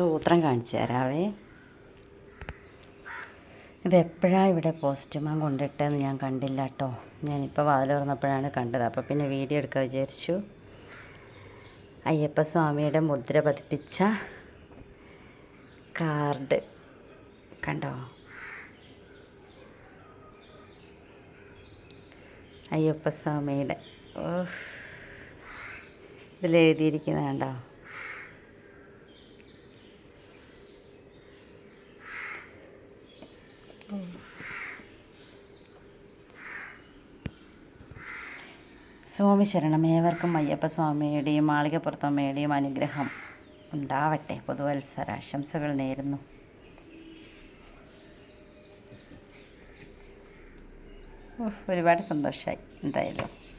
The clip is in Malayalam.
സൂത്രം കാണിച്ചു തരാവേ. ഇത് ഇവിടെ പോസ്റ്റ്മാൻ കൊണ്ടിട്ടതെന്ന് ഞാൻ കണ്ടില്ല കേട്ടോ ഞാനിപ്പോൾ വാതിൽ തുറന്നപ്പോഴാണ് കണ്ടത്. അപ്പോൾ പിന്നെ വീഡിയോ എടുക്കാൻ വിചാരിച്ചു. അയ്യപ്പ സ്വാമിയുടെ മുദ്ര പതിപ്പിച്ച കാർഡ് കണ്ടോ? അയ്യപ്പ സ്വാമിയുടെ ഓഹ് ഇതിലെഴുതിയിരിക്കുന്നത് കണ്ടോ? സ്വാമി ശരണം. ഏവർക്കും അയ്യപ്പ സ്വാമിയുടെയും മാളികപ്പുറത്തമ്മയുടെയും അനുഗ്രഹം ഉണ്ടാവട്ടെ. പുതുവത്സരാശംസകൾ നേരുന്നു. ഉഫ്, ഒരുപാട് സന്തോഷമായി എന്തായാലും.